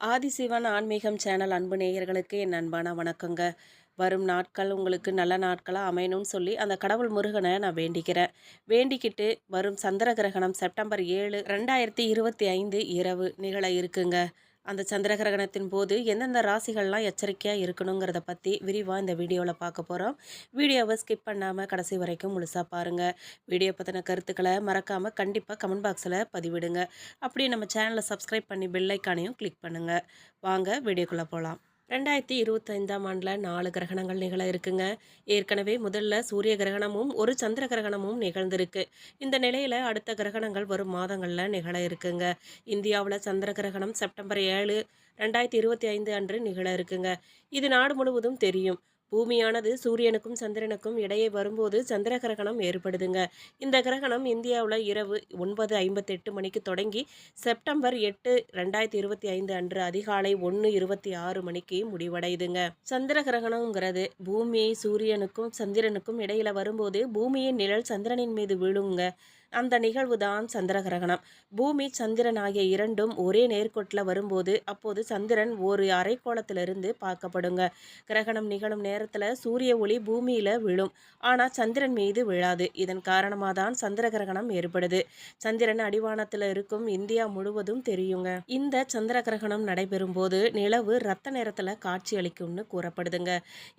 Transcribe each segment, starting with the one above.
ஆதிசிவன் ஆன்மீகம் சேனல் அன்பு நேயர்களுக்கு என் அன்பான வணக்கங்க. வரும் நாட்கள் உங்களுக்கு நல்ல நாட்களாக அமையணும்னு சொல்லி அந்த கடவுள் முருகனை நான் வேண்டிக்கிறேன். வேண்டிக்கிட்டு வரும் சந்திர கிரகணம் செப்டம்பர் ஏழு ரெண்டாயிரத்தி இருபத்தி ஐந்து இரவு நிகழ இருக்குங்க. அந்த சந்திர கிரகணத்தின் போது எந்தெந்த ராசிகள்லாம் எச்சரிக்கையாக இருக்கணுங்கிறத பற்றி விரிவாக இந்த வீடியோவில் பார்க்க போகிறோம் வீடியோவை ஸ்கிப் பண்ணாமல் கடைசி வரைக்கும் முழுசாக பாருங்கள் வீடியோ பற்றின கருத்துக்களை மறக்காமல் கண்டிப்பாக கமெண்ட் பாக்ஸில் பதிவிடுங்க. அப்படியே நம்ம சேனலை சப்ஸ்கிரைப் பண்ணி பெல்லைக்கானையும் கிளிக் பண்ணுங்கள் வாங்க வீடியோக்குள்ளே போகலாம் ரெண்டாயிரத்தி இருபத்தைந்தாம் ஆண்டில் நாலு கிரகணங்கள் நிகழ இருக்குங்க. ஏற்கனவே முதல்ல சூரிய கிரகணமும் ஒரு சந்திர கிரகணமும் நிகழ்ந்திருக்கு. இந்த நிலையில் அடுத்த கிரகணங்கள் வரும் மாதங்களில் நிகழ இருக்குங்க. இந்தியாவில் சந்திர கிரகணம் செப்டம்பர் ஏழு ரெண்டாயிரத்தி இருபத்தி ஐந்து அன்று நிகழ இருக்குங்க. இது நாடு முழுவதும் தெரியும். பூமியானது சூரியனுக்கும் சந்திரனுக்கும் இடையே வரும்போது சந்திர கிரகணம் ஏற்படுதுங்க. இந்த கிரகணம் இந்தியாவில் இரவு ஒன்பது ஐம்பத்தெட்டு மணிக்கு தொடங்கி செப்டம்பர் எட்டு ரெண்டாயிரத்தி இருபத்தி ஐந்து அன்று அதிகாலை ஒன்று இருபத்தி ஆறு மணிக்கு முடிவடையுதுங்க. சந்திர கிரகணங்கிறது பூமி சூரியனுக்கும் சந்திரனுக்கும் இடையில வரும்போது பூமியின் நிழல் சந்திரனின் மீது விழுங்க. அந்த நிகழ்வு தான் சந்திர கிரகணம் பூமி சந்திரன் ஆகிய இரண்டும் ஒரே நேர்கோட்டில் வரும்போது அப்போது சந்திரன் ஒரு அரைக்கோளத்திலிருந்து பார்க்கப்படுங்க. கிரகணம் நிகழும் நேரத்தில் சூரிய ஒளி பூமியில் விழும். ஆனால் சந்திரன் மீது விழாது. இதன் காரணமாக தான் சந்திர கிரகணம் ஏற்படுது. சந்திரன் அடிவானத்தில் இருக்கும் இந்தியா முழுவதும் தெரியுங்க. இந்த சந்திர கிரகணம் நடைபெறும் போது நிலவு ரத்த நிறத்தில் காட்சி அளிக்கும்னு கூறப்படுதுங்க.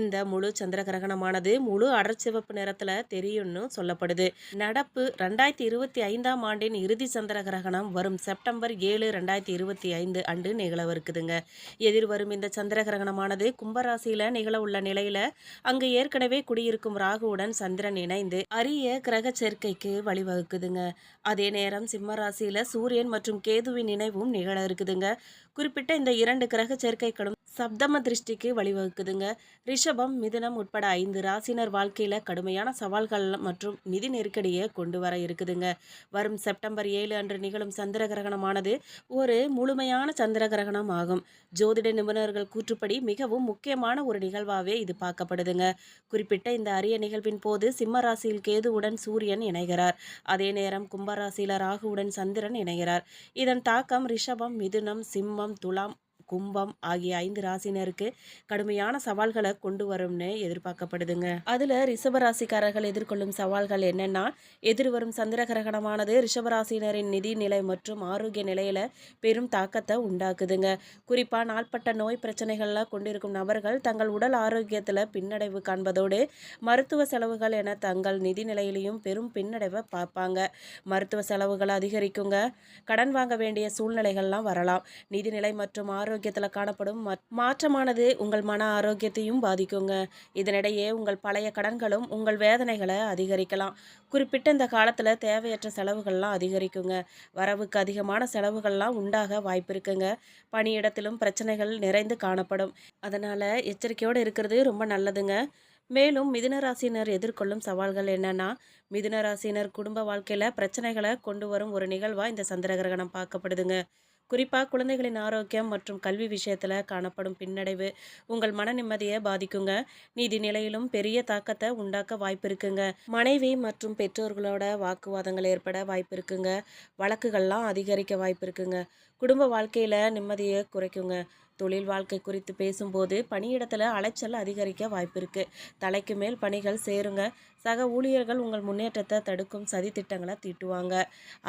இந்த முழு சந்திர கிரகணமானது முழு அடர்ச்சிவப்பு நிறத்தில் தெரியும்னு சொல்லப்படுது. நடப்பு ரெண்டாயிரத்தி ரெண்டாயிரத்தி இருபத்தி ஐந்தாம் ஆண்டின் இறுதி சந்திர கிரகணம் வரும் செப்டம்பர் ஏழு ரெண்டாயிரத்தி இருபத்தி ஐந்து அன்று நிகழவிருக்குதுங்க. எதிர்வரும் இந்த சந்திர கிரகணமானது கும்பராசியில் நிகழ உள்ள நிலையில அங்கு ஏற்கனவே குடியிருக்கும் ராகுவுடன் சந்திரன் இணைந்து அரிய கிரக சேர்க்கைக்கு வழிவகுக்குதுங்க. அதே நேரம் சிம்மராசியில் சூரியன் மற்றும் கேதுவின் இணைவும் நிகழ இருக்குதுங்க குறிப்பிட்ட இந்த இரண்டு கிரக சேர்க்கைகளும் சப்தம திருஷ்டிக்கு வழிவகுக்குதுங்க. ரிஷபம் மிதுனம் உட்பட ஐந்து ராசினர் வாழ்க்கையில் கடுமையான சவால்கள் மற்றும் நிதி நெருக்கடியை கொண்டு வர இருக்குதுங்க. வரும் செப்டம்பர் ஏழு அன்று நிகழும் சந்திர கிரகணமானது ஒரு முழுமையான சந்திர கிரகணம் ஆகும். ஜோதிட நிபுணர்கள் கூற்றுப்படி மிகவும் முக்கியமான ஒரு நிகழ்வாகவே இது பார்க்கப்படுதுங்க. குறிப்பிட்ட இந்த அரிய நிகழ்வின் போது சிம்ம ராசியில் கேதுவுடன் சூரியன் இணைகிறார். அதே நேரம் கும்பராசியில் ராகுவுடன் சந்திரன் இணைகிறார். இதன் தாக்கம் ரிஷபம் மிதுனம் சிம்மம் துலாம் கும்பம் ஆகிய ஐந்து ராசினருக்கு கடுமையான சவால்களை கொண்டு வரும்னு எதிர்பார்க்கப்படுதுங்க. அதுல ரிஷபராசிக்காரர்கள் எதிர்கொள்ளும் சவால்கள் என்னன்னா எதிர்வரும் சந்திர கிரகணமானது ரிஷபராசினரின் நிதி நிலை மற்றும் ஆரோக்கிய நிலையில பெரும் தாக்கத்தை உண்டாக்குதுங்க. குறிப்பா நாள்பட்ட நோய் பிரச்சனைகள்ல கொண்டிருக்கும் நபர்கள் தங்கள் உடல் ஆரோக்கியத்துல பின்னடைவு காண்பதோடு மருத்துவ செலவுகள் என தங்கள் நிதி நிலையிலையும் பெரும் பின்னடைவை பார்ப்பாங்க. மருத்துவ செலவுகள் அதிகரிக்குங்க. கடன் வாங்க வேண்டிய சூழ்நிலைகள்லாம் வரலாம். நிதிநிலை மற்றும் ஆரோக்கிய ஆரோக்கியத்தில் காணப்படும். மாற்றமானது உங்கள் மன ஆரோக்கியத்தையும் பாதிக்குங்க. இதனிடையே உங்கள் பழைய கடன்களும் உங்கள் வேதனைகளை அதிகரிக்கலாம். குறிப்பிட்ட இந்த காலத்தில் தேவையற்ற செலவுகள்லாம் அதிகரிக்குங்க. வரவுக்கு அதிகமான செலவுகள்லாம் உண்டாக வாய்ப்பு இருக்குங்க. பணியிடத்திலும் பிரச்சனைகள் நிறைந்து காணப்படும். அதனால் எச்சரிக்கையோடு இருக்கிறது ரொம்ப நல்லதுங்க. மேலும் மிதுனராசினர் எதிர்கொள்ளும் சவால்கள் என்னன்னா மிதுனராசினர் குடும்ப வாழ்க்கையில் பிரச்சனைகளை கொண்டு வரும் ஒரு நிகழ்வாக இந்த சந்திர கிரகணம் பார்க்கப்படுதுங்க. குறிப்பாக குழந்தைகளின் ஆரோக்கியம் மற்றும் கல்வி விஷயத்தில் காணப்படும் பின்னடைவு உங்கள் மன நிம்மதியை பாதிக்குங்க. நீதி நிலையிலும் பெரிய தாக்கத்தை உண்டாக்க வாய்ப்பு இருக்குங்க. மனைவி மற்றும் பெற்றோர்களோட வாக்குவாதங்கள் ஏற்பட வாய்ப்பு இருக்குங்க. வழக்குகள்லாம் அதிகரிக்க வாய்ப்பு இருக்குங்க. குடும்ப வாழ்க்கையில் நிம்மதியை குறைக்குங்க. தொழில் வாழ்க்கை குறித்து பேசும்போது பணியிடத்தில் அலைச்சல் அதிகரிக்க வாய்ப்பு இருக்குது தலைக்கு மேல் பணிகள் சேருங்க. சக ஊழியர்கள் உங்கள் முன்னேற்றத்தை தடுக்கும் சதி திட்டங்களை தீட்டுவாங்க.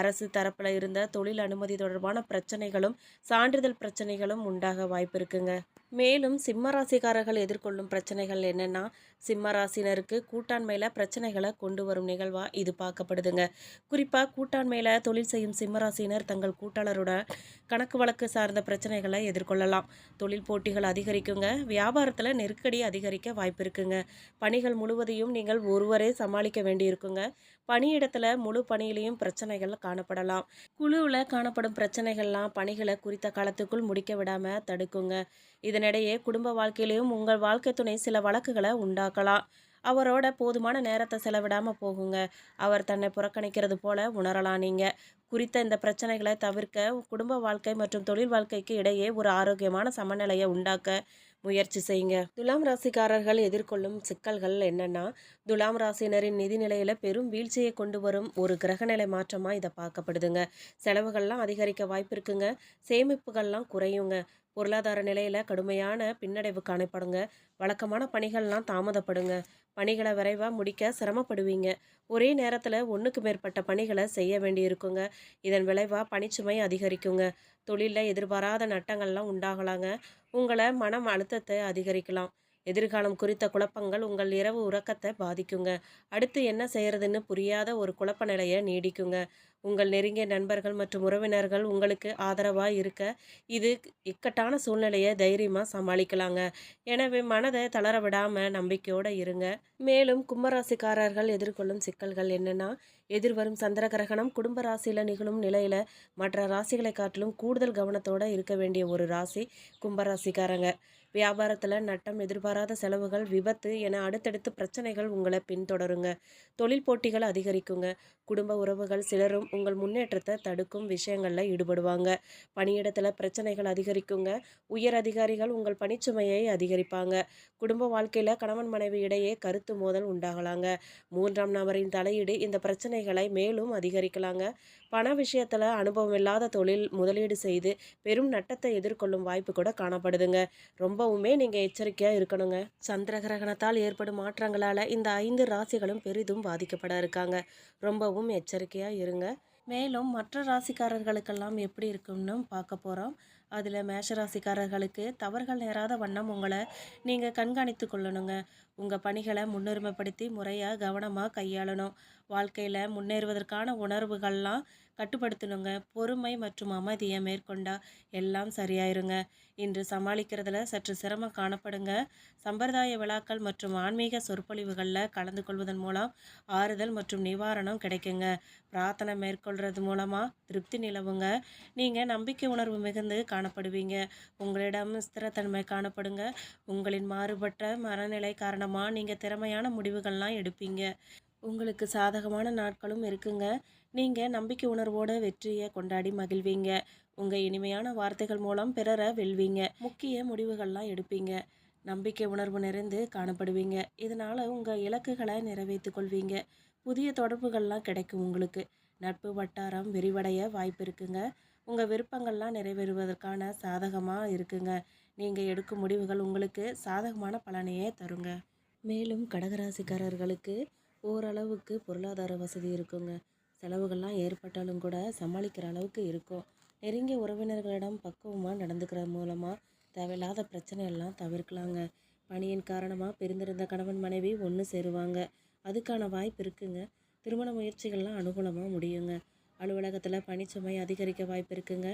அரசு தரப்பில் இருந்த தொழில் அனுமதி தொடர்பான பிரச்சனைகளும் சான்றிதழ் பிரச்சனைகளும் உண்டாக வாய்ப்பு இருக்குங்க. மேலும் சிம்மராசிக்காரர்கள் எதிர்கொள்ளும் பிரச்சனைகள் என்னென்னா சிம்மராசினருக்கு கூட்டாண்மையில் பிரச்சனைகளை கொண்டு வரும் நிகழ்வாக இது பார்க்கப்படுதுங்க. குறிப்பாக கூட்டாண்மையில் தொழில் செய்யும் சிம்மராசினர் தங்கள் கூட்டாளரோட கணக்கு வழக்கு சார்ந்த பிரச்சனைகளை எதிர்கொள்ளலாம். தொழில் போட்டிகள் அதிகரிக்குங்க. வியாபாரத்தில் நெருக்கடி அதிகரிக்க வாய்ப்பு இருக்குங்க. பணிகள் முழுவதையும் நீங்கள் ஒருவரே சமாளிக்க வேண்டியிருக்குங்க. பணியிடத்தில் முழு பணியிலையும் பிரச்சனைகள் காணப்படலாம். குழுவில் காணப்படும் பிரச்சனைகள்லாம் பணிகளை குறித்த காலத்துக்குள் முடிக்க விடாமல் தடுக்குங்க. இதனிடையே குடும்ப வாழ்க்கையிலையும் உங்கள் வாழ்க்கை துணை சில வழக்குகளை உண்டாக்கலாம். அவரோட போதுமான நேரத்தை செலவிடாமல் போகுங்க. அவர் தன்னை புறக்கணிக்கிறது போல உணரலாம் நீங்கள் குறித்த இந்த பிரச்சனைகளை தவிர்க்க குடும்ப வாழ்க்கை மற்றும் தொழில் வாழ்க்கைக்கு இடையே ஒரு ஆரோக்கியமான சமநிலையை உண்டாக்க முயற்சி செய்யுங்க. துலாம் ராசிக்காரர்கள் எதிர்கொள்ளும் சிக்கல்கள் என்னன்னா துலாம் ராசினரின் நிதி நிலையில பெரும் வீழ்ச்சியை கொண்டு வரும் ஒரு கிரகநிலை மாற்றமா இதை பார்க்கப்படுதுங்க. செலவுகள்லாம் அதிகரிக்க வாய்ப்பு இருக்குங்க. சேமிப்புகள்லாம் குறையுங்க. பொருளாதார நிலையில் கடுமையான பின்னடைவு காணப்படுங்க. வழக்கமான பணிகள்லாம் தாமதப்படுங்க. பணிகளை விரைவாக முடிக்க சிரமப்படுவீங்க. ஒரே நேரத்தில் ஒன்றுக்கு மேற்பட்ட பணிகளை செய்ய வேண்டியிருக்குங்க. இதன் விளைவாக பணிச்சுமை அதிகரிக்குங்க. தொழிலில் எதிர்பாராத நட்டங்கள்லாம் உண்டாகலாங்க. உங்களை மனம் அழுத்தத்தை அதிகரிக்கலாம். எதிர்காலம் குறித்த குழப்பங்கள் உங்கள் இரவு உறக்கத்தை பாதிக்குங்க. அடுத்து என்ன செய்யறதுன்னு புரியாத ஒரு குழப்ப நிலையை நீடிக்குங்க. உங்கள் நெருங்கிய நண்பர்கள் மற்றும் உறவினர்கள் உங்களுக்கு ஆதரவாக இருக்க இது இக்கட்டான சூழ்நிலையை தைரியமாக சமாளிக்கலாங்க. எனவே மனதை தளர விடாமல் நம்பிக்கையோடு இருங்க. மேலும் கும்பராசிக்காரர்கள் எதிர்கொள்ளும் சிக்கல்கள் என்னென்னா எதிர்வரும் சந்திர கிரகணம் குடும்ப ராசியில் நிகழும் நிலையில் மற்ற ராசிகளை காட்டிலும் கூடுதல் கவனத்தோடு இருக்க வேண்டிய ஒரு ராசி கும்பராசிக்காரங்க. வியாபாரத்தில் நட்டம் எதிர்பாராத செலவுகள் விபத்து என அடுத்தடுத்து பிரச்சனைகள் உங்களை பின்தொடருங்க. தொழில் போட்டிகள் அதிகரிக்குங்க. குடும்ப உறவுகள் சிலரும் உங்கள் முன்னேற்றத்தை தடுக்கும் விஷயங்களில் ஈடுபடுவாங்க. பணியிடத்தில் பிரச்சனைகள் அதிகரிக்குங்க. உயர் அதிகாரிகள் உங்கள் பணிச்சுமையை அதிகரிப்பாங்க. குடும்ப வாழ்க்கையில் கணவன் மனைவி இடையே கருத்து மோதல் உண்டாகலாங்க. மூன்றாம் நபரின் தலையீடு இந்த பிரச்சனைகளை மேலும் அதிகரிக்கலாங்க. பண விஷயத்தில் அனுபவம் இல்லாத தொழில் முதலீடு செய்து பெரும் நட்டத்தை எதிர்கொள்ளும் வாய்ப்பு கூட காணப்படுதுங்க. ரொம்பவுமே நீங்கள் எச்சரிக்கையாக இருக்கணுங்க. சந்திர கிரகணத்தால் ஏற்படும் மாற்றங்களால் இந்த ஐந்து ராசிகளும் பெரிதும் பாதிக்கப்பட இருக்காங்க. ரொம்பவும் எச்சரிக்கையாக இருங்க. மேலும் மற்ற ராசிக்காரர்களுக்கெல்லாம் எப்படி இருக்கும்னு பார்க்க போகிறோம் அதில் மேஷ ராசிக்காரர்களுக்கு தவறுகள் நேராத வண்ணம் உங்களை நீங்கள் கண்காணித்து கொள்ளணுங்க. உங்கள் பணிகளை முன்னுரிமைப்படுத்தி முறையாக கவனமாக கையாளணும். வாழ்க்கையில் முன்னேறுவதற்கான உணர்வுகள்லாம் கட்டுப்படுத்தணுங்க. பொறுமை மற்றும் அமைதியை மேற்கொண்டா எல்லாம் சரியாயிருங்க. இன்று சமாளிக்கிறதுல சற்று சிரமம் காணப்படுங்க. சம்பிரதாய விழாக்கள் மற்றும் ஆன்மீக சொற்பொழிவுகளில் கலந்து கொள்வதன் மூலம் ஆறுதல் மற்றும் நிவாரணம் கிடைக்குங்க. பிரார்த்தனை மேற்கொள்றது மூலமாக திருப்தி நிலவுங்க. நீங்கள் நம்பிக்கை உணர்வு மிகுந்து காணப்படுவீங்க. உங்களிடம் ஸ்திரத்தன்மை காணப்படுங்க. உங்களின் மாறுபட்ட மனநிலை காரணமாக நீங்கள் திறமையான முடிவுகள்லாம் எடுப்பீங்க. உங்களுக்கு சாதகமான நாட்களும் இருக்குங்க. நீங்கள் நம்பிக்கை உணர்வோட வெற்றியை கொண்டாடி மகிழ்வீங்க. உங்கள் இனிமையான வார்த்தைகள் மூலம் பிறரை வெல்வீங்க. முக்கிய முடிவுகள்லாம் எடுப்பீங்க. நம்பிக்கை உணர்வு நிறைந்து காணப்படுவீங்க. இதனால் உங்கள் இலக்குகளை நிறைவேற்றி கொள்வீங்க. புதிய தொடர்புகள்லாம் கிடைக்கும் உங்களுக்கு. நட்பு வட்டாரம் விரிவடைய வாய்ப்பு இருக்குங்க. உங்கள் விருப்பங்கள்லாம் நிறைவேறுவதற்கான சாதகமாக இருக்குங்க. நீங்கள் எடுக்கும் முடிவுகள் உங்களுக்கு சாதகமான பலனையே தருங்க. மேலும் கடகராசிக்காரர்களுக்கு ஓரளவுக்கு பொருளாதார வசதி இருக்குங்க. செலவுகள்லாம் ஏற்பட்டாலும் கூட சமாளிக்கிற அளவுக்கு இருக்கும். நெருங்கிய உறவினர்களிடம் பக்குவமாக நடந்துக்கிற மூலமாக தேவையில்லாத பிரச்சனையெல்லாம் தவிர்க்கலாங்க. பணியின் காரணமாக பிரிந்திருந்த கணவன் மனைவி ஒன்று சேருவாங்க. அதுக்கான வாய்ப்பு இருக்குங்க. திருமண முயற்சிகள்லாம் அனுகூலமாக முடியுங்க. அலுவலகத்தில் பணிச்சுமை அதிகரிக்க வாய்ப்பு இருக்குங்க.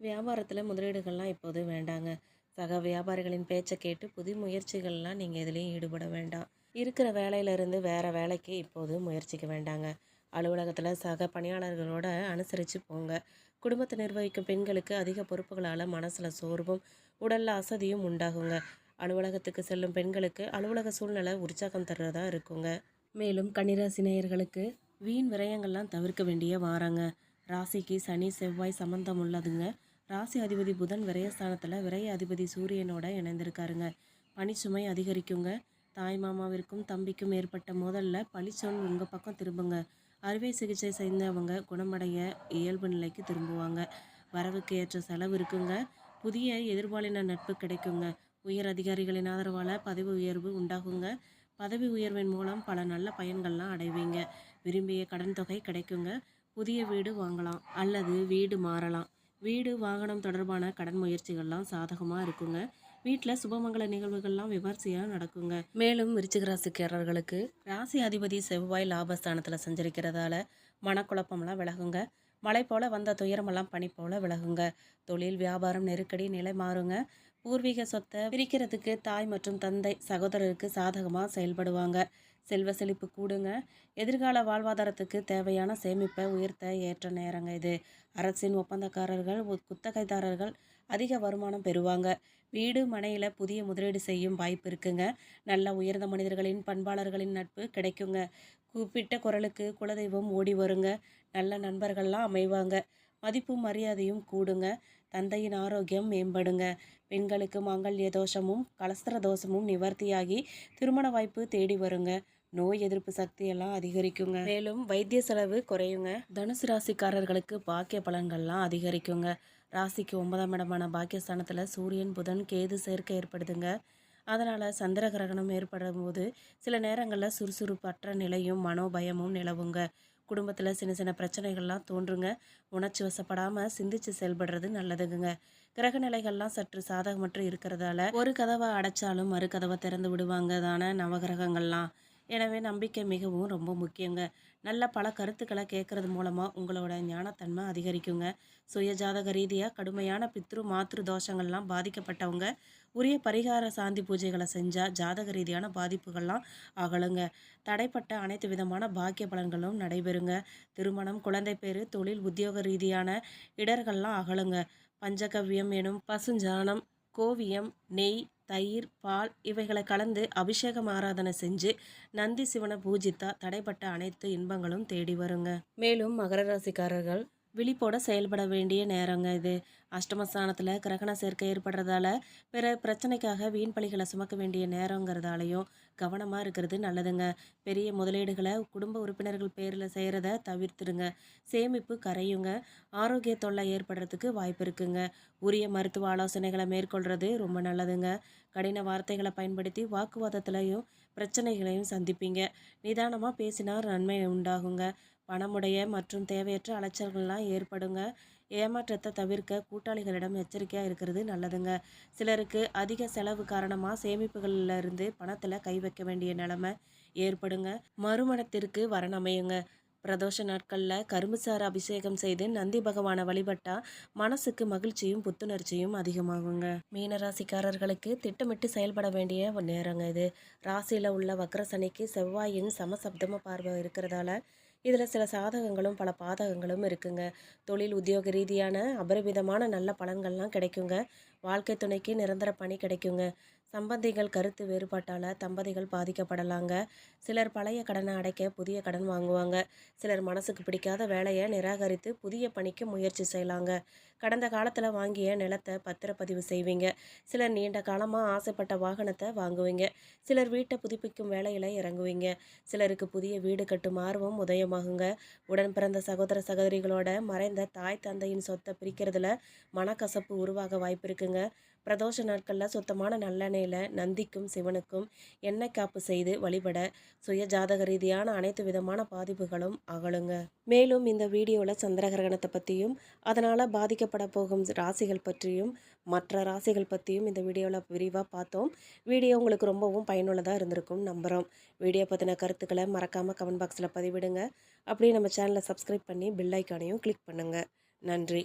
வியாபாரத்தில் முதலீடுகள்லாம் இப்போது வேண்டாங்க. சக வியாபாரிகளின் பேச்சை கேட்டு புதிய முயற்சிகள்லாம் நீங்கள் எதுலேயும் ஈடுபட வேண்டாம். இருக்கிற வேலையிலேருந்து வேறு வேலைக்கு இப்போது முயற்சிக்க வேண்டாங்க. அலுவலகத்தில் சக பணியாளர்களோட அனுசரித்து போங்க. குடும்பத்தை நிர்வகிக்கும் பெண்களுக்கு அதிக பொறுப்புகளால் மனசில் சோர்வும் உடலில் அசதியும் உண்டாகுங்க. அலுவலகத்துக்கு செல்லும் பெண்களுக்கு அலுவலக சூழ்நிலை உற்சாகம் தர்றதா இருக்குங்க. மேலும் கன்னிராசி நேயர்களுக்கு வீண் விரயங்கள்லாம் தவிர்க்க வேண்டிய வாராங்க. ராசிக்கு சனி செவ்வாய் சம்பந்தம் உள்ளதுங்க. ராசி அதிபதி புதன் விரயஸ்தானத்தில் விரய அதிபதி சூரியனோட இணைந்திருக்காருங்க. பனிச்சுமை அதிகரிக்குங்க. தாய் மாமாவிற்கும் தம்பிக்கும் ஏற்பட்ட மோதல்ல பழிச்சொல் உங்கள் பக்கம் திரும்புங்க. அறுவை சிகிச்சை செய்தவங்க குணமடைய இயல்பு நிலைக்கு திரும்புவாங்க. வரவுக்கு ஏற்ற செலவு இருக்குங்க. புதிய எதிர்பாலின நட்பு கிடைக்குங்க. உயர் அதிகாரிகளின் ஆதரவால் பதவி உயர்வு உண்டாகுங்க. பதவி உயர்வின் மூலம் பல நல்ல பயன்கள்லாம் அடைவீங்க. விரும்பிய கடன் தொகை கிடைக்குங்க. புதிய வீடு வாங்கலாம் அல்லது வீடு மாறலாம். வீடு வாகனம் தொடர்பான கடன் முயற்சிகள்லாம் சாதகமாக இருக்குங்க. வீட்டில் சுபமங்கல நிகழ்வுகள்லாம் விமர்சையாக நடக்குங்க. மேலும் விருச்சிக ராசிக்காரர்களுக்கு ராசி அதிபதி செவ்வாய் லாபஸ்தானத்தில் சஞ்சரிக்கிறதால மனக்குழப்பம்லாம் விலகுங்க. மழை போல வந்த துயரமெல்லாம் பனி போல விலகுங்க. தொழில் வியாபாரம் நெருக்கடி நிலை மாறுங்க. பூர்வீக சொத்தை பிரிக்கிறதுக்கு தாய் மற்றும் தந்தை சகோதரருக்கு சாதகமாக செயல்படுவாங்க. செல்வ செழிப்பு கூடுங்க. எதிர்கால வாழ்வாதாரத்துக்கு தேவையான சேமிப்பை உயர்த்த ஏற்ற நேரங்க இது. அரசின் ஒப்பந்தக்காரர்கள் குத்தகைதாரர்கள் அதிக வருமானம் பெறுவாங்க. வீடு மனையில் புதிய முதலீடு செய்யும் வாய்ப்பு இருக்குங்க. நல்ல உயர்ந்த மனிதர்களின் பண்பாளர்களின் நட்பு கிடைக்குங்க. கூப்பிட்ட குரலுக்கு குலதெய்வம் ஓடி வருங்க. நல்ல நண்பர்கள்லாம் அமைவாங்க. மதிப்பும் மரியாதையும் கூடுங்க. தந்தையின் ஆரோக்கியம் மேம்படுங்க. பெண்களுக்கு மாங்கல்ய தோஷமும் கலஸ்திர தோஷமும் நிவர்த்தியாகி திருமண வாய்ப்பு தேடி வருங்க. நோய் எதிர்ப்பு சக்தியெல்லாம் அதிகரிக்குங்க. மேலும் வைத்திய செலவு குறையுங்க. தனுசு ராசிக்காரர்களுக்கு பாக்கிய பலன்கள்லாம் அதிகரிக்குங்க. ராசிக்கு ஒன்பதாம் இடமான பாக்கியஸ்தானத்தில் சூரியன் புதன் கேது சேர்க்கை ஏற்படுதுங்க. அதனால் சந்திர கிரகணம் ஏற்படும் போது சில நேரங்களில் சுறுசுறுப்பற்ற நிலையும் மனோபயமும் நிலவுங்க. குடும்பத்தில் சின்ன சின்ன பிரச்சனைகள்லாம் தோன்றுங்க. உணர்ச்சி வசப்படாமல் சிந்திச்சு செயல்படுறது நல்லதுங்க. கிரக நிலைகள்லாம் சற்று சாதகமற்று இருக்கிறதால ஒரு கதவை அடைச்சாலும் மறு கதவை திறந்து விடுவாங்க தானே நவகிரகங்கள்லாம் எனவே நம்பிக்கை மிகவும் ரொம்ப முக்கியங்க. நல்ல பல கருத்துக்களை கேட்கறது மூலமாக உங்களோட ஞானத்தன்மை அதிகரிக்குங்க. சுயஜாதக ரீதியாக கடுமையான பித்ரு மாத்ரு தோஷங்கள்லாம் பாதிக்கப்பட்டவங்க உரிய பரிகார சாந்தி பூஜைகளை செஞ்சால் ஜாதக ரீதியான பாதிப்புகள்லாம் அகலுங்க. தடைப்பட்ட அனைத்து விதமான பாக்கிய பலன்களும் நடைபெறுங்க. திருமணம் குழந்தை பேரு தொழில் உத்தியோக ரீதியான இடர்கள்லாம் அகலுங்க. பஞ்சகவ்யம் எனும் பசுஞ்சானம் கோவியம் நெய் தயிர் பால் இவைகளை கலந்து அபிஷேகம் ஆராதனை செஞ்சு நந்தி சிவனை பூஜித்தா தடைப்பட்ட அனைத்து இன்பங்களும் தேடி வருங்க. மேலும் மகர ராசிக்காரர்கள் விழிப்போட செயல்பட வேண்டிய நேரங்க இது. அஷ்டமஸ்தானத்தில் கிரகண சேர்க்கை ஏற்படுறதால பிற பிரச்சனைக்காக வீண் பலிகளை சுமக்க வேண்டிய நேரங்கிறதாலையும் கவனமாக இருக்கிறது நல்லதுங்க. பெரிய முதலீடுகளை குடும்ப உறுப்பினர்கள் பேரில் செய்கிறத தவிர்த்துடுங்க சேமிப்பு கரையுங்க. ஆரோக்கிய தொல்லை ஏற்படுறதுக்கு வாய்ப்பு இருக்குங்க. உரிய மருத்துவ ஆலோசனைகளை மேற்கொள்கிறது ரொம்ப நல்லதுங்க. கடின வார்த்தைகளை பயன்படுத்தி வாக்குவாதத்திலையும் பிரச்சனைகளையும் சந்திப்பீங்க. நிதானமாக பேசினா நன்மை உண்டாகுங்க. பணமுடைய மற்றும் தேவையற்ற அலைச்சல்கள்லாம் ஏற்படுங்க. ஏமாற்றத்தை தவிர்க்க கூட்டாளிகளிடம் எச்சரிக்கையாக இருக்கிறது நல்லதுங்க. சிலருக்கு அதிக செலவு காரணமாக சேமிப்புகளில் இருந்து பணத்தில் கை வைக்க வேண்டிய நிலைமை ஏற்படுங்க. மறுமணத்திற்கு வரணமையுங்க பிரதோஷ நாட்களில் கரும்புசாறு அபிஷேகம் செய்து நந்தி பகவானை வழிபட்டால் மனசுக்கு மகிழ்ச்சியும் புத்துணர்ச்சியும் அதிகமாகுங்க. மீனராசிக்காரர்களுக்கு திட்டமிட்டு செயல்பட வேண்டிய நேரங்க இது. ராசியில் உள்ள வக்ர சனிக்கு செவ்வாயின் சமசப்தம பார்வை இருக்கிறதால இதில் சில சாதகங்களும் பல பாதகங்களும் இருக்குங்க. தொழில் உத்தியோக ரீதியான அபரிவிதமான நல்ல பலன்கள்லாம் கிடைக்குங்க. வாழ்க்கை துணைக்கு நிரந்தர பணி கிடைக்குங்க. சம்பந்திகள் கருத்து வேறுபாட்டால் தம்பதிகள் பாதிக்கப்படலாங்க. சிலர் பழைய கடனை அடைக்க புதிய கடன் வாங்குவாங்க. சிலர் மனசுக்கு பிடிக்காத வேலையை நிராகரித்து புதிய பணிக்கு முயற்சி செய்யலாங்க. கடந்த காலத்தில் வாங்கிய நிலத்தை பத்திரப்பதிவு செய்வீங்க. சிலர் நீண்ட காலமாக ஆசைப்பட்ட வாகனத்தை வாங்குவீங்க. சிலர் வீட்டை புதுப்பிக்கும் வேலையில் இறங்குவீங்க. சிலருக்கு புதிய வீடு கட்டும் ஆர்வம் உதயமாகுங்க. உடன் பிறந்த சகோதர சகோதரிகளோட மறைந்த தாய் தந்தையின் சொத்தை பிரிக்கிறதுல மனக்கசப்பு உருவாக வாய்ப்பு இருக்குங்க பிரதோஷ நாட்களில் சுத்தமான நல்லெண்ணெயில் நந்திக்கும் சிவனுக்கும் எண்ணெய் காப்பு செய்து வழிபட சுய ஜாதக ரீதியான அனைத்து விதமான பாதிப்புகளும் அகலுங்க. மேலும் இந்த வீடியோவில் சந்திர கிரகணத்தை பற்றியும் அதனால் பாதிக்கப்பட போகும் ராசிகள் பற்றியும் மற்ற ராசிகள் பற்றியும் இந்த வீடியோவில் விரிவாக பார்த்தோம். வீடியோ உங்களுக்கு ரொம்பவும் பயனுள்ளதாக இருந்திருக்கும் நம்புகிறோம் வீடியோ பற்றின கருத்துக்களை மறக்காமல் கமெண்ட் பாக்ஸில் பதிவிடுங்க. அப்படியே நம்ம சேனலை சப்ஸ்கிரைப் பண்ணி பில்லைக்கானையும் கிளிக் பண்ணுங்கள் நன்றி.